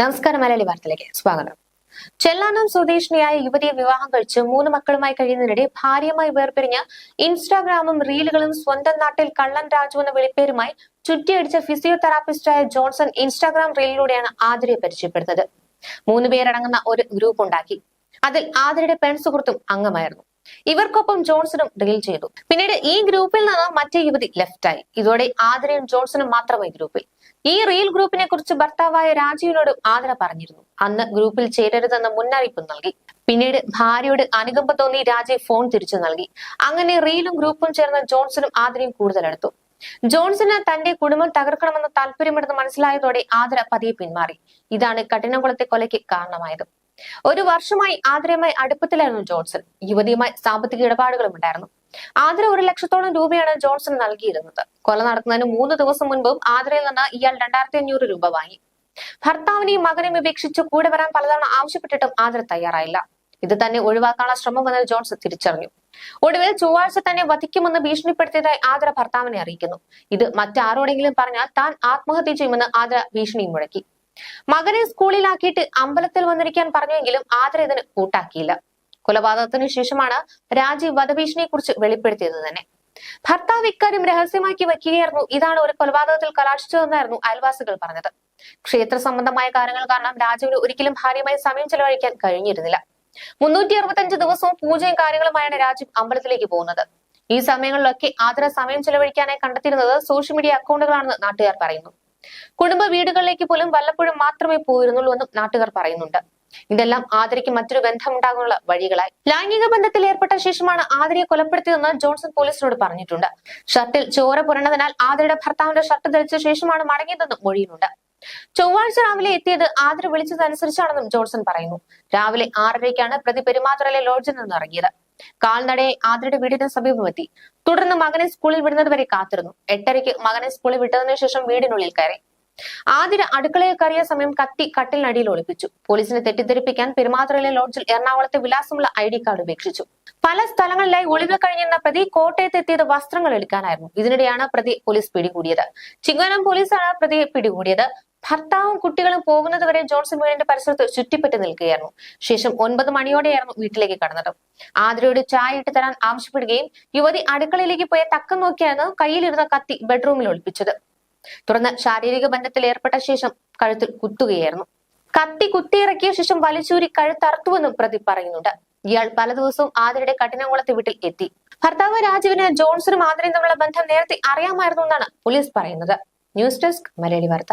നമസ്കാരം മലയാളി വാർത്തയിലേക്ക് സ്വാഗതം. ചെല്ലാനം സ്വദേശിനിയായ യുവതിയെ വിവാഹം കഴിച്ച് മൂന്ന് മക്കളുമായി കഴിയുന്നതിനിടെ ഭാര്യയുമായി വേർപിരിഞ്ഞ് ഇൻസ്റ്റാഗ്രാമും റീലുകളും സ്വന്തം നാട്ടിൽ കള്ളൻ രാജു എന്ന വിളിപ്പേരുമായി ചുറ്റിയടിച്ച ഫിസിയോതെറാപ്പിസ്റ്റായ ജോൺസൺ ഇൻസ്റ്റാഗ്രാം റീലിലൂടെയാണ് ആതിരയെ പരിചയപ്പെടുന്നത്. മൂന്നുപേരടങ്ങുന്ന ഒരു ഗ്രൂപ്പ് ഉണ്ടാക്കി. അതിൽ ആതിരയുടെ പെൺസുഹൃത്തും അംഗമായിരുന്നു. ഇവർക്കൊപ്പം ജോൺസണും ഡീൽ ചെയ്തു. പിന്നീട് ഈ ഗ്രൂപ്പിൽ നിന്ന് മറ്റേ യുവതി ലെഫ്റ്റായി ഇതോടെ ആദരയും ജോൺസണും മാത്രമായി ഗ്രൂപ്പിൽ. ഈ റീൽ ഗ്രൂപ്പിനെ കുറിച്ച് ഭർത്താവായ രാജീവിനോട് ആദര പറഞ്ഞിരുന്നു. അന്ന് ഗ്രൂപ്പിൽ ചേരരുതെന്ന് മുന്നറിയിപ്പ് നൽകി. പിന്നീട് ഭാര്യയോട് അനുകമ്പ തോന്നി രാജീവ് ഫോൺ തിരിച്ചു നൽകി. അങ്ങനെ റീലും ഗ്രൂപ്പും ചേർന്ന് ജോൺസണും ആദരയും കൂടുതലെടുത്തു. ജോൺസന് തന്റെ കുടുംബം തകർക്കണമെന്ന താല്പര്യമെടുത്ത് മനസ്സിലായതോടെ ആദര പതിയെ പിന്മാറി. ഇതാണ് കഠിനകുളത്തെ കൊലയ്ക്ക് കാരണമായത്. ഒരു വർഷമായി ആതിരയുമായി അടുപ്പത്തിലായിരുന്നു ജോൺസൺ. യുവതിയുമായി സാമ്പത്തിക ഇടപാടുകളും ഉണ്ടായിരുന്നു. ആതിര ഒരു ലക്ഷത്തോളം രൂപയാണ് ജോൺസൺ നൽകിയിരുന്നത്. കൊല നടക്കുന്നതിന് മൂന്ന് ദിവസം മുൻപും ആതിരയിൽ നിന്ന് ഇയാൾ രണ്ടായിരത്തി അഞ്ഞൂറ് രൂപ വാങ്ങി. ഭർത്താവിനെയും മകനെയും ഉപേക്ഷിച്ച് കൂടെ വരാൻ പലതവണ ആവശ്യപ്പെട്ടിട്ടും ആതിര തയ്യാറായില്ല. ഇത് തന്നെ ഒഴിവാക്കാനുള്ള ശ്രമം വന്നത് ജോൺസൺ തിരിച്ചറിഞ്ഞു. ഒടുവിൽ ചൊവ്വാഴ്ച തന്നെ വധിക്കുമെന്ന് ഭീഷണിപ്പെടുത്തിയതായി ആതിര ഭർത്താവിനെ അറിയിക്കുന്നു. ഇത് മറ്റാരോടെങ്കിലും പറഞ്ഞാൽ താൻ ആത്മഹത്യ ചെയ്യുമെന്ന് ആതിര ഭീഷണിയും മുഴക്കി. മകനെ സ്കൂളിലാക്കിയിട്ട് അമ്പലത്തിൽ വന്നിരിക്കാൻ പറഞ്ഞുവെങ്കിലും ആദരം ഇതിന് കൂട്ടാക്കിയില്ല. കൊലപാതകത്തിന് ശേഷമാണ് രാജീവ് വധഭീഷണിയെ കുറിച്ച് വെളിപ്പെടുത്തിയത് തന്നെ. ഭർത്താവ് ഇക്കാര്യം രഹസ്യമാക്കി വയ്ക്കുകയായിരുന്നു ഇതാണ് ഒരു കൊലപാതകത്തിൽ കലാശിച്ചതെന്നായിരുന്നു അയൽവാസികൾ പറഞ്ഞത്. ക്ഷേത്ര സംബന്ധമായ കാര്യങ്ങൾ കാരണം രാജുവിന് ഒരിക്കലും ഭാര്യമായി സമയം ചെലവഴിക്കാൻ കഴിഞ്ഞിരുന്നില്ല. മുന്നൂറ്റി അറുപത്തഞ്ച് ദിവസവും പൂജയും കാര്യങ്ങളുമായാണ് രാജീവ് അമ്പലത്തിലേക്ക് പോകുന്നത്. ഈ സമയങ്ങളിലൊക്കെ ആദര സമയം ചെലവഴിക്കാനായി കണ്ടെത്തിയിരുന്നത് സോഷ്യൽ മീഡിയ അക്കൗണ്ടുകളാണെന്ന് നാട്ടുകാർ പറയുന്നു. കുടുംബ വീടുകളിലേക്ക് പോലും വല്ലപ്പോഴും മാത്രമേ പോയിരുന്നുള്ളൂ എന്നും നാട്ടുകാർ പറയുന്നുണ്ട്. ഇതെല്ലാം ആതിരയ്ക്ക് മറ്റൊരു ബന്ധമുണ്ടാകാനുള്ള വഴികളായി. ലൈംഗിക ബന്ധത്തിൽ ഏർപ്പെട്ട ശേഷമാണ് ആതിരയെ കൊലപ്പെടുത്തിയതെന്ന് ജോൺസൺ പോലീസിനോട് പറഞ്ഞിട്ടുണ്ട്. ഷർട്ടിൽ ചോര പുരണ്ടതിനാൽ ആദരയുടെ ഭർത്താവിന്റെ ഷർട്ട് ധരിച്ച ശേഷമാണ് മടങ്ങിയതെന്നും മൊഴിയുന്നുണ്ട്. ചൊവ്വാഴ്ച രാവിലെ എത്തിയത് ആതിര വിളിച്ചതനുസരിച്ചാണെന്നും ജോൺസൺ പറയുന്നു. രാവിലെ ആറരയ്ക്കാണ് പ്രതി പെരുമാതുറയിലെ ലോഡ്ജിൽ നിന്ന് ഇറങ്ങിയത്. കാൽനടയെ ആതിരയുടെ വീടിന് സമീപമെത്തി. തുടർന്ന് മകനെ സ്കൂളിൽ വിടുന്നത് വരെ കാത്തിരുന്നു. എട്ടരയ്ക്ക് മകനെ സ്കൂളിൽ വിട്ടതിനു ശേഷം വീടിനുള്ളിൽ കയറി. ആതിര അടുക്കളയിൽ കയറിയ സമയം കത്തി കട്ടിലിനടിയിൽ ഒളിപ്പിച്ചു. പോലീസിനെ തെറ്റിദ്ധരിപ്പിക്കാൻ പെരുമാതുറയിലെ ലോഡ്ജിൽ എറണാകുളത്തെ വിലാസമുള്ള ഐ ഡി കാർഡ് ഉപേക്ഷിച്ചു. പല സ്ഥലങ്ങളിലായി ഒളിവിൽ കഴിഞ്ഞിരുന്ന പ്രതി കോട്ടയത്ത് എത്തിയത് വസ്ത്രങ്ങൾ എടുക്കാനായിരുന്നു. ഇതിനിടെയാണ് പ്രതി പോലീസ് പിടികൂടിയത്. ചിങ്ങവനം പോലീസാണ് പ്രതിയെ പിടികൂടിയത്. ഭർത്താവും കുട്ടികളും പോകുന്നത് വരെ ജോൺസൺ വീടിന്റെ പരിസരത്ത് ചുറ്റിപ്പറ്റി നിൽക്കുകയായിരുന്നു. ശേഷം ഒൻപത് മണിയോടെയായിരുന്നു വീട്ടിലേക്ക് കടന്നത്. ആതിരയോട് ചായ ഇട്ട് തരാൻ ആവശ്യപ്പെടുകയും യുവതി അടുക്കളയിലേക്ക് പോയ തക്കം നോക്കിയാണ് കയ്യിലിരുന്ന കത്തി ബെഡ്റൂമിൽ ഒളിപ്പിച്ചത്. തുടർന്ന് ശാരീരിക ബന്ധത്തിൽ ഏർപ്പെട്ട ശേഷം കഴുത്തിൽ കുത്തുകയായിരുന്നു. കത്തി കുത്തിയിറക്കിയ ശേഷം വലിച്ചൂരി കഴുത്തറുത്തുവെന്നും പ്രതി പറയുന്നുണ്ട്. ഇയാൾ പല ദിവസവും ആതിരയുടെ കഠിനകുളത്തെ വീട്ടിൽ എത്തി. ഭർത്താവ് രാജുവിന് ജോൺസണും ആതിരയും തമ്മിലുള്ള ബന്ധം നേരത്തെ അറിയാമായിരുന്നു എന്നാണ് പോലീസ് പറയുന്നത്. ന്യൂസ് ഡെസ്ക് മലയാളി വാർത്ത.